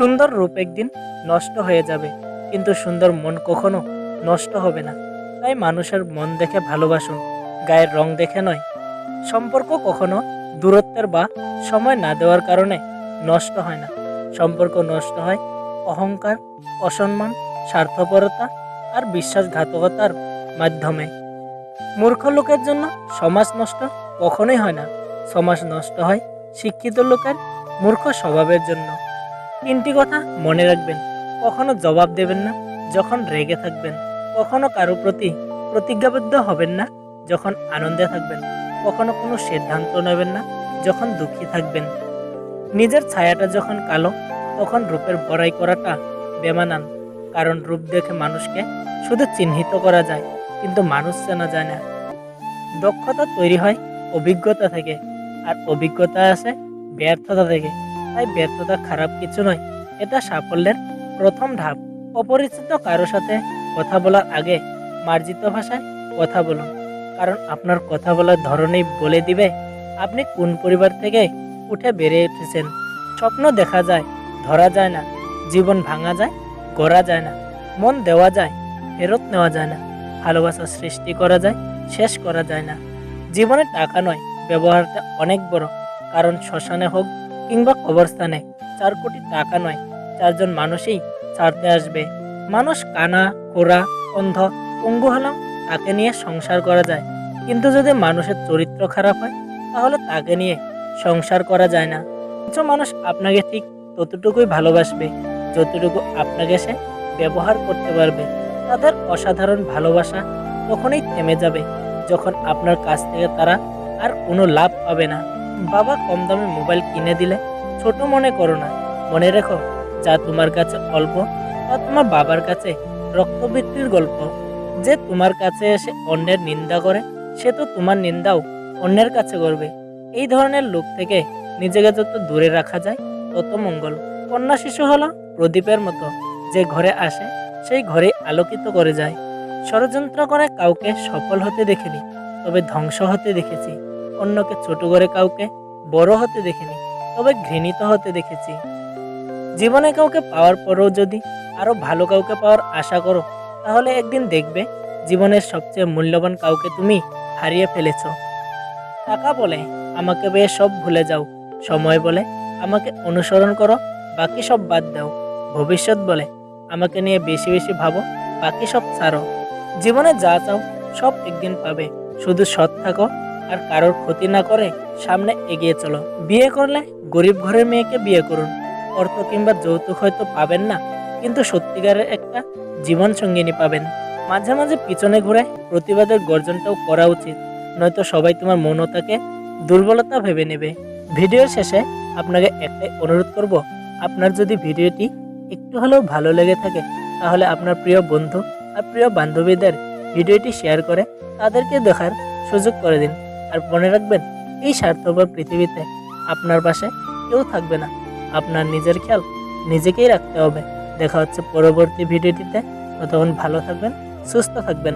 সুন্দর রূপ একদিন নষ্ট হয়ে যাবে। কিন্তু সুন্দর মন কখনো নষ্ট হবে না। তাই মানুষের মন দেখে ভালোবাসুন, গায়ের রং দেখে নয়। সম্পর্ক কখনো দূরত্বের বা সময় না দেওয়ার কারণে নষ্ট হয় না। সম্পর্ক নষ্ট হয় অহংকার, অসম্মান, স্বার্থপরতা আর বিশ্বাসঘাতকতার মাধ্যমে। মূর্খ লোকের জন্য সমাজ নষ্ট কখনোই হয় না। সমাজ নষ্ট হয় শিক্ষিত লোকের মূর্খ স্বভাবের জন্য। তিনটি কথা মনে রাখবেন। কখনো জবাব দেবেন না, যখন রেগে থাকবেন। কখনো কারও প্রতি প্রতিজ্ঞাবদ্ধ হবেন না, যখন আনন্দে থাকবেন। কখনো কোনো সিদ্ধান্ত নেবেন না, যখন দুঃখী থাকবেন। নিজের ছায়াটা যখন কালো, তখন রূপের বড়াই করাটা বেমানান। কারণ রূপ দেখে মানুষকে শুধু চিহ্নিত করা যায়, কিন্তু মানুষ চেনা যায় না। দক্ষতা তৈরি হয় অভিজ্ঞতা থেকে, আর অভিজ্ঞতা আসে ব্যর্থতা থেকে। তাই ব্যর্থতা খারাপ কিছু নয়। এটা সাফল্যের প্রথম ধাপ। অপরিচিত কারও সাথে কথা বলার আগে মার্জিত ভাষায় কথা বলুন। কারণ আপনার কথা বলার ধরনেই বলে দিবে আপনি কোন পরিবার থেকে উঠে বেড়ে উঠেছেন। স্বপ্ন দেখা যায়, ধরা যায় না। জীবন ভাঙা যায়, গড়া যায় না। মন দেওয়া যায়, ফেরত নেওয়া যায় না। ভালোবাসা সৃষ্টি করা যায়, শেষ করা যায় না। জীবনে টাকা নয়, ব্যবহারটা অনেক বড়। কারণ শ্মশানে হোক কিংবা কবরস্থানে। চার কোটি টাকা নয়, চারজন মানুষই ছাড়তে আসবে। মানুষ কানা কোরা অন্ধ পঙ্গু হলাম তাকে নিয়ে সংসার করা যায়। কিন্তু যদি মানুষের চরিত্র খারাপ হয়, তাহলে তাকে নিয়ে সংসার করা যায় না। কিছু মানুষ আপনাকে ঠিক ততটুকুই ভালোবাসবে, যতটুকু আপনাকে সে ব্যবহার করতে পারবে। তাদের অসাধারণ ভালোবাসা তখনই থেমে যাবে, যখন আপনার কাছ থেকে তারা আর কোনো লাভ পাবে না। বাবা কম দামে মোবাইল কিনে দিলে? ছোট মনে করো না। মনে রেখো, যা তোমার কাছে অল্প, তা তোমার বাবার কাছে রক্তবৃত্তির গল্প। যে তোমার কাছে এসে অন্যের নিন্দা করে, সে তো তোমার নিন্দাও অন্যের কাছে করবে। এই ধরনের লোক থেকে নিজেকে যত দূরে রাখা যায়, তত মঙ্গল। কন্যা শিশু হলো প্রদীপের মতো। যে ঘরে আসে, সেই ঘরে আলোকিত করে যায়। ষড়যন্ত্র করে কাউকে সফল হতে দেখিনি, তবে ধ্বংস হতে দেখেছি। অন্যকে ছোট করে কাউকে বড় হতে দেখিনি, তবে ঘৃণিত হতে দেখেছি। জীবনে কাউকে পাওয়ার পরেও যদি আরও ভালো কাউকে পাওয়ার আশা করো, তাহলে একদিন দেখবে জীবনের সবচেয়ে মূল্যবান কাউকে তুমি হারিয়ে ফেলেছ। টাকা বলে আমাকে পেয়ে সব ভুলে যাও, সময় বলে আমাকে অনুসরণ করো, বাকি সব বাদ দাও। ভবিষ্যৎ বলে আমাকে নিয়ে বেশি বেশি ভাবো, বাকি সব ছাড়ো। জীবনে যা চাও সব একদিন পাবে, শুধু সৎ থাকো আর কারোর ক্ষতি না করে সামনে এগিয়ে চলো। বিয়ে করলে গরিব ঘরের মেয়েকে বিয়ে করুন। অর্থ কিংবা যৌতুক হয়তো পাবেন না, কিন্তু সত্যিকারের একটা জীবন সঙ্গিনী পাবেন। মাঝে মাঝে পিছনে ঘুরে প্রতিবাদের গর্জনটাও করা উচিত, নয়তো সবাই তোমার মনতাকে দুর্বলতা ভেবে নেবে। ভিডিওর শেষে আপনাকে একটাই অনুরোধ করব, আপনার যদি ভিডিওটি একটু হলেও ভালো লেগে থাকে, তাহলে আপনার প্রিয় বন্ধু আর প্রিয় বান্ধবীদের ভিডিওটি শেয়ার করে তাদেরকে দেখার সুযোগ করে দিন। আর মনে রাখবেন, এই স্বার্থপর পৃথিবীতে আপনার পাশে কেউ থাকবে না। আপনার নিজের খেয়াল নিজেকেই রাখতে হবে। দেখা হচ্ছে পরবর্তী ভিডিওটিতে। ততক্ষণ ভালো থাকবেন, সুস্থ থাকবেন।